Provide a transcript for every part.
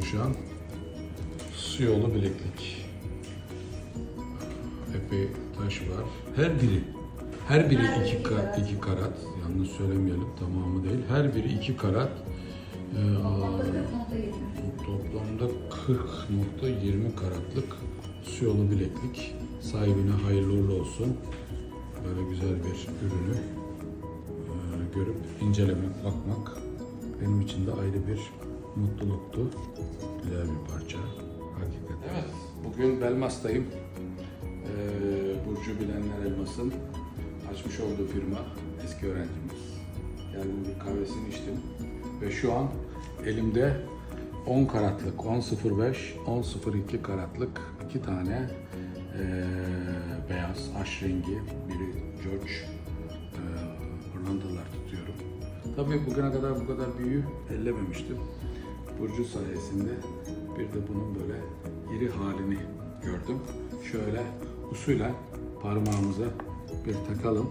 oluşan su yolu bileklik. Epey taş var. Her biri, her biri iki, iki karat. Yanlış söylemeyelim tamamı değil. Her biri iki karat. Ee, toplamda 40.20 karatlık su yolu bileklik. Sahibine hayırlı uğurlu olsun. Böyle güzel bir ürünü e, görüp incelemek, bakmak benim için de ayrı bir mutluluktu. Güzel bir parça. Hakikaten. Evet, bugün Belmas'tayım. Ee, Burcu Bilenler Elmas'ın açmış olduğu firma eski öğrencimiz. Geldim bir kahvesini içtim ve şu an elimde 10 karatlık, 10.05, 10.02 karatlık iki tane ee, beyaz aş rengi, biri George pırlantalar tutuyorum. Tabii bugüne kadar bu kadar büyüğü ellememiştim. Burcu sayesinde bir de bunun böyle iri halini gördüm. Şöyle usuyla parmağımıza bir takalım.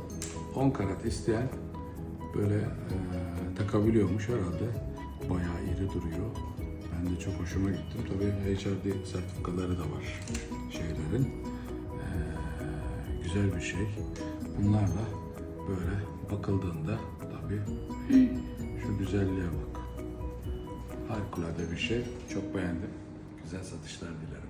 10 karat isteyen böyle e, takabiliyormuş herhalde. Bayağı iri duruyor. Ben de çok hoşuma gittim. Tabii HRD sertifikaları da var şeylerin. E, güzel bir şey. Bunlarla böyle bakıldığında tabii şu güzelliğe bak. Harikulade bir şey. Çok beğendim. Güzel satışlar dilerim.